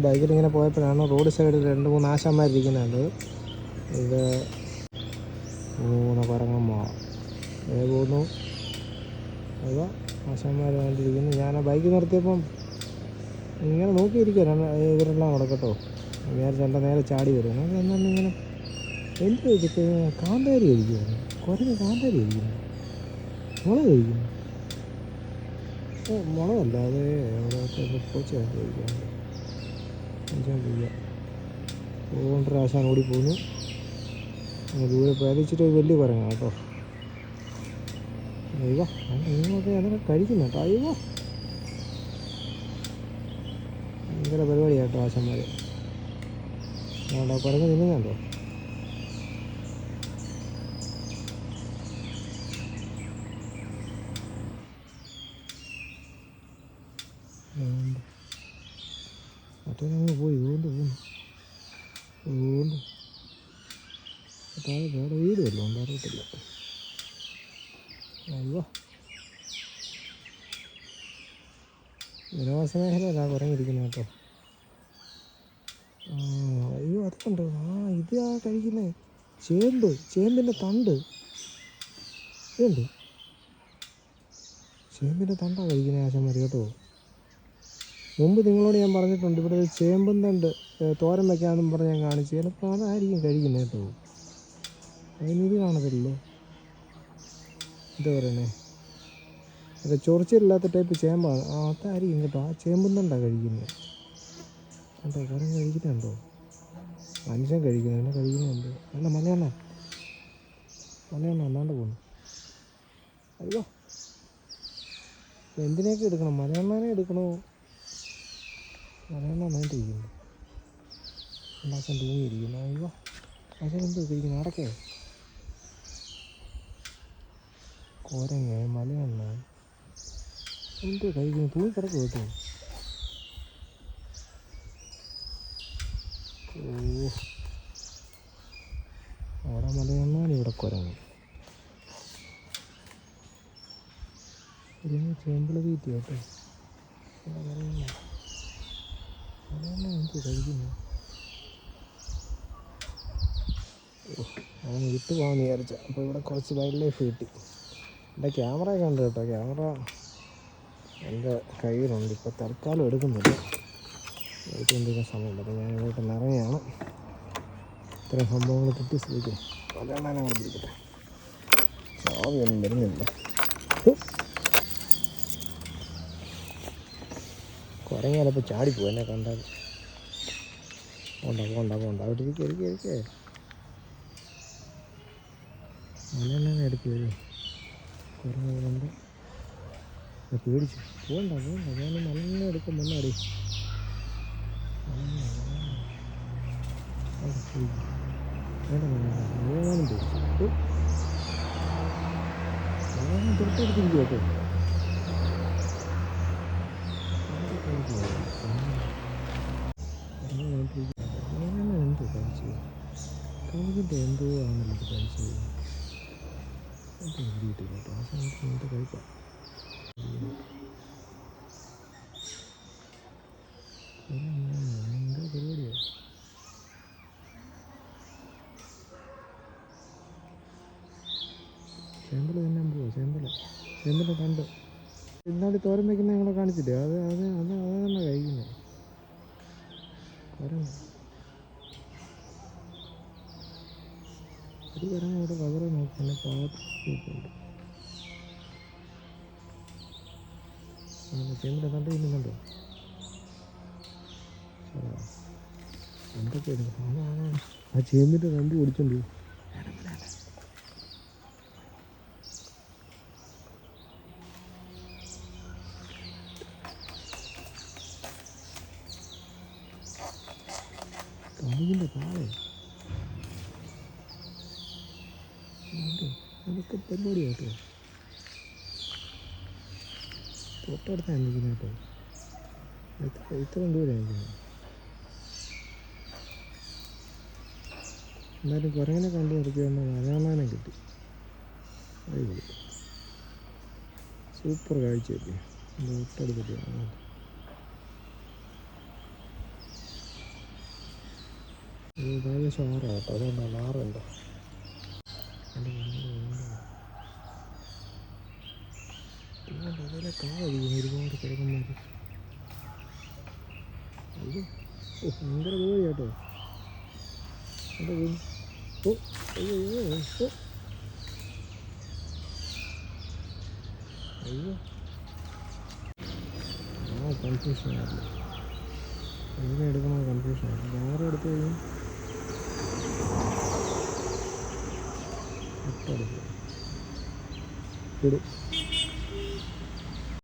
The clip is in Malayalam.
ബൈക്കിൽ ഇങ്ങനെ പോയപ്പോഴാണ് റോഡ് സൈഡിൽ രണ്ട് മൂന്ന് ആശാന്മാരിരിക്കുന്നുണ്ട് ഇത് മൂന്ന് കുരങ്ങമ്മ ഏ പോകുന്നു അതാ ആശാന്മാർ വേണ്ടിയിരിക്കുന്നു ഞാൻ ആ ബൈക്ക് നിർത്തിയപ്പം ഇങ്ങനെ നോക്കിയിരിക്കുക ഇവരെല്ലാം അവിടെ കേട്ടോ. വിചാരിച്ച നേരെ ചാടി വരും ഞാൻ എന്നാണ് ഇങ്ങനെ എന്ത് ചോദിച്ചിട്ട് കാന്താരി കഴിക്കുന്നു കുറേ കാന്താരി കഴിക്കുന്നു. മുളക് കഴിക്കുന്നു. മുളകല്ല അത് എവിടെയൊക്കെ പൂച്ച തീയതി അതുകൊണ്ട് ആശാൻ ഓടി പോന്നു അങ്ങനെ ദൂരെ പേടിച്ചിട്ട് വലിയ കുരങ്ങ കേട്ടോ. അയ്യോ നിങ്ങളൊക്കെ അതൊക്കെ കഴിക്കുന്നു കേട്ടോ. അയ്യോ. ഭയങ്കര പരിപാടിയാണ് കേട്ടോ ആശന്മാർ കുരങ്ങ് തിന്നുന്നുണ്ടോ അതുകൊണ്ട് മറ്റേ പോയി ഇതുകൊണ്ട് പോകുന്നു അതുകൊണ്ട് താഴെ വേറെ വീട് വല്ലതും ഉണ്ട് അറിയത്തില്ല അയ്യോ ജനവാസ മേഖലയല്ല കുറഞ്ഞിരിക്കുന്നത് കേട്ടോ അയ്യോ അതുണ്ട് ആ ഇത് ആ കഴിക്കുന്നേ ചേമ്പ് ചേമ്പിന്റെ തണ്ട് ഇതുണ്ട് ചേമ്പിന്റെ തണ്ടാണ് കഴിക്കുന്നത് ആശാന്മാർ കേട്ടോ മുമ്പ് നിങ്ങളോട് ഞാൻ പറഞ്ഞിട്ടുണ്ട് ഇവിടെ ഒരു ചേമ്പും തണ്ട് തോരൻ വെക്കാമെന്നും പറഞ്ഞ് ഞാൻ കാണിച്ചു. ചിലപ്പോൾ അതായിരിക്കും കഴിക്കുന്നത് കേട്ടോ. അതിനിത് കാണത്തില്ലേ? എന്താ പറയണേ. അത് ചൊറിച്ചിലില്ലാത്ത ടൈപ്പ് ചേമ്പാണ്. ആ അതായിരിക്കും കേട്ടോ. ആ ചേമ്പും തണ്ടാണ് കഴിക്കുന്നത്. കേട്ടോ കുറേ കഴിക്കുന്നുണ്ടോ? മനുഷ്യൻ കഴിക്കുന്നു എന്നെ കഴിക്കുന്നുണ്ട്. അല്ല മലയാള. മലയാളം അല്ലാണ്ട് പോകുന്നു അയ്യോ. എന്തിനൊക്കെ എടുക്കണം? മലയാളനെ എടുക്കണോ? മലയാളം നന്നായിട്ടിരിക്കുന്നു ഉണ്ടാക്കാൻ തൂങ്ങിയിരിക്കുന്നു അയ്യോ അച്ഛൻ എന്തോ ഇരിക്കുന്നു? അടക്കേ കോരങ്ങ മലയെണ്ണ. എന്തോ കഴിക്കുന്നു തൂങ്ങി കിടക്കും കേട്ടോ ഓ അവിടെ മലയെണ്ണാണ് ഇവിടെ കുരങ്ങ്. കുരങ്ങ് ചേമ്പിള തീറ്റി കേട്ടോ. മലയെണ്ണ കഴിക്കുന്നു. അവൻ വിട്ടു പോകാമെന്ന് വിചാരിച്ച. അപ്പോൾ ഇവിടെ കുറച്ച് വൈൽഡ് ലൈഫ് കിട്ടി എന്റെ ക്യാമറ കണ്ടു കേട്ടോ. ക്യാമറ എന്റെ കയ്യിലുണ്ട്. ഇപ്പോൾ തൽക്കാലം എടുക്കുന്നില്ല. എടുത്തുകൊണ്ടിരിക്കുന്ന സമയമുണ്ട് അപ്പോൾ ഞാൻ ഇങ്ങോട്ട് നിറയാണ്. ഇത്രയും സംഭവങ്ങൾ കിട്ടി ശ്രമിക്കും അതാണ് ഞാൻ പിടിക്കട്ടെ ചാവിയൊന്നും വരുന്നില്ല. കുരങ്ങ് ചിലപ്പോൾ ചാടിപ്പോവും എന്നെ കണ്ടാൽ പോണ്ട പോണ്ട പോണ്ട. അവിടെ ഇരിക്കുക ഇരിക്കുക ഇരിക്കേ. ഞാൻ പേടിച്ചു. പോണ്ട പോണ്ട. ഞാൻ മലയെണ്ണ എടുക്കും വേണം പേടിച്ചു തൊട്ടടുത്തിരിക്കും കേട്ടോ എന്തോ കഴിച്ചത് കഴിക്കിന്റെ എന്തോ ആണല്ലോ ഇത് കഴിച്ചത് എന്തോ കിട്ടിയിട്ടില്ല കേട്ടോ. ആ സമയത്ത് എന്ത് കഴിക്കാം ചേമ്പൽ തന്നെ പോവോ ചെമ്പല ചെമ്പല കണ്ട്. ഇന്നാളി തോരൻ ഞങ്ങളെ കാണിച്ചില്ലേ? അത് അത് അത് അത് തന്നെ കഴിക്കുന്നത്. കുരങ്ങ് ഒരു തരം ഇവിടെ കവറ് നോക്കി എന്നെ പാത്തുണ്ട് ചേമ്പിന്റെ തണ്ട് ആ ചേമ്പിന്റെ തണ്ട് ഓടിച്ചോണ്ട് പോയി. കമുകിന്റെ താഴെ. പരിപാടി കേട്ടോ. തൊട്ടടുത്താണ് നിൽക്കുന്നത് കേട്ടോ ഇത്ര നിൽക്കുന്നത് എന്നാലും കുറങ്ങനെ കണ്ടു നിർത്തിയതുകൊണ്ട് മലയാളാനം കിട്ടി. അടിപൊളി. സൂപ്പർ കാഴ്ചയല്ലേ? തൊട്ടടുത്തിട്ട് ഭയങ്കര ഷാറാട്ടോ അതുകൊണ്ടാണ് ആറുണ്ടോ എന്റെ അതിലെ കാതിരിക്കുന്നു ഒരുപാട് കിടക്കുന്നവർ അയ്യോ ഓ ഭയങ്കര കോഴി കേട്ടോ ഓ അയ്യോ അയ്യോ അയ്യോ ആ കൺഫ്യൂഷൻ ആയിരുന്നു എങ്ങനെ എടുക്കണോ കൺഫ്യൂഷൻ ആയിരുന്നു ക്യാമറ എടുത്തു കഴിഞ്ഞാൽ ഒട്ടടുത്ത് ഇടും